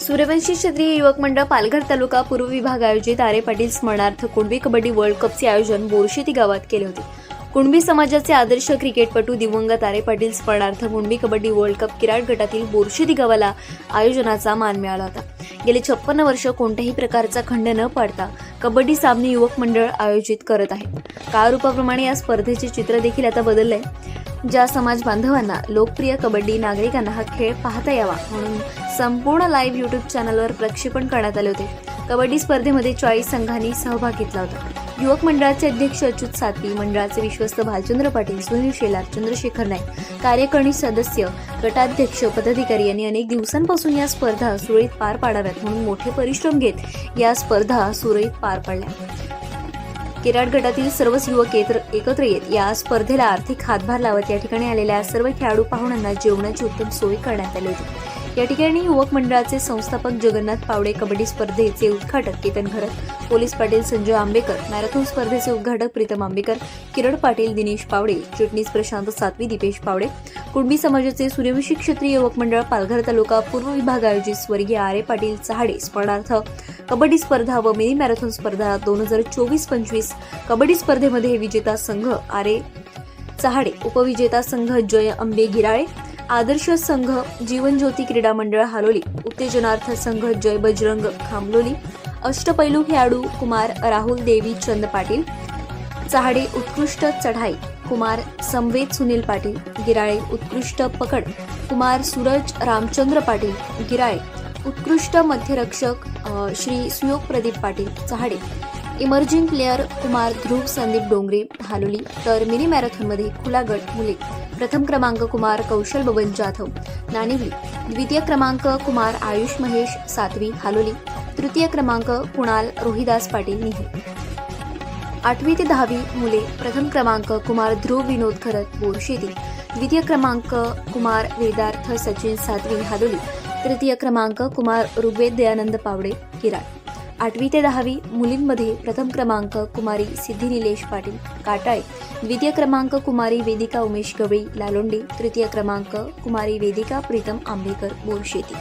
सूर्यवंशी क्षत्रिय युवक मंडळ पालघर तालुका पूर्व विभाग आयोजित आरे पाटील स्मरणार्थ कुणबी कबड्डी वर्ल्ड कपचे आयोजन बोरशेती गावात केले होते. कुणबी समाजाचे आदर्श क्रिकेटपटू दिवंगत आरे पाटील स्मरणार्थ कुणबी कबड्डी वर्ल्ड कप किराट गटातील बोरशेती गावाला आयोजनाचा मान मिळाला होता. गेले छप्पन्न वर्ष कोणत्याही प्रकारचा खंड न पाडता कबड्डी सामने युवक मंडळ आयोजित करत आहे. काळरूपाप्रमाणे या स्पर्धेचे चित्र देखील आता बदललंय. ज्या समाज बांधवांना लोकप्रिय कबड्डी नागरिकांना हा खेळ पाहता यावा म्हणून संपूर्ण लाईव्ह युट्यूब चॅनलवर प्रक्षेपण करण्यात आले होते. कबड्डी स्पर्धेमध्ये चाळीस संघांनी सहभाग घेतला होता. युवक मंडळाचे अध्यक्ष अच्युत सातवी मंडळाचे विश्वस्त भालचंद्र पाटील सुनील शेलार चंद्रशेखर नाईक कार्यकारिणी सदस्य गटाध्यक्ष पदाधिकारी यांनी अनेक दिवसांपासून या स्पर्धा सुरळीत पार पाडाव्यात म्हणून मोठे परिश्रम घेत या स्पर्धा सुरळीत पार पाडल्या. किराट गटातील सर्वच युवक एकत्र एकत्र येत या स्पर्धेला आर्थिक हातभार लावत या ठिकाणी आलेल्या सर्व खेळाडू पाहुण्यांना जेवणाची उत्तम सोय करण्यात आली होती. या ठिकाणी युवक मंडळाचे संस्थापक जगन्नाथ पावडे कबड्डी स्पर्धेचे उद्घाटक केतन घरत पोलीस पाटील संजय आंबेकर मॅरेथॉन स्पर्धेचे उद्घाटक प्रीतम आंबेकर किरण पाटील दिनेश पावडे चिटणीस प्रशांत सातवी दीपेश पावडे कुणबी समाजाचे सूर्यवंशी क्षेत्रीय युवक मंडळ पालघर तालुका पूर्व विभाग आयोजित स्वर्गीय आरे पाटील चहाडे स्मरणार्थ कबड्डी स्पर्धा व मिनी मॅरेथॉन स्पर्धा दोन हजार चोवीस पंचवीस कबड्डी स्पर्धेमध्ये विजेता संघ आरे चहाडे उपविजेता संघ जय अंबे गिराळे आदर्श संघ जीवनज्योती क्रीडा मंडळ हालोली उत्तेजनार्थ संघ जय बजरंग खांबलोली अष्टपैलू खेळाडू कुमार राहुल देवी चंद पाटील चहाडे उत्कृष्ट चढाई कुमार संवेद सुनील पाटील गिराळे उत्कृष्ट पकड कुमार सूरज रामचंद्र पाटील गिराळे उत्कृष्ट मध्यरक्षक श्री सुयोग प्रदीप पाटील चहाडे इमर्जिंग प्लेअर कुमार ध्रुव संदीप डोंगरे हालोली तर मिनी मॅरेथॉनमध्ये खुला गट मुले. प्रथम क्रमांक कुमार कौशल बबन जाधव. नाणेवली द्वितीय क्रमांक कुमार आयुष महेश सातवी हालोली. तृतीय क्रमांक कुणाल रोहिदास पाटील निहे. आठवी ते दहावी मुले. प्रथम क्रमांक कुमार ध्रुव विनोद खरत बोरशेती द्वितीय क्रमांक कुमार वेदार्थ सचिन सातवी हादोली तृतीय क्रमांक कुमार ऋग्वेद दयानंद पावडे किराड आठवी ते दहावी मुलींमध्ये प्रथम क्रमांक कुमारी सिद्धी निलेश पाटील काटाळे द्वितीय क्रमांक कुमारी वेदिका उमेश गवळी लालोंडे तृतीय क्रमांक कुमारी वेदिका प्रीतम आंबेकर बोरशेती.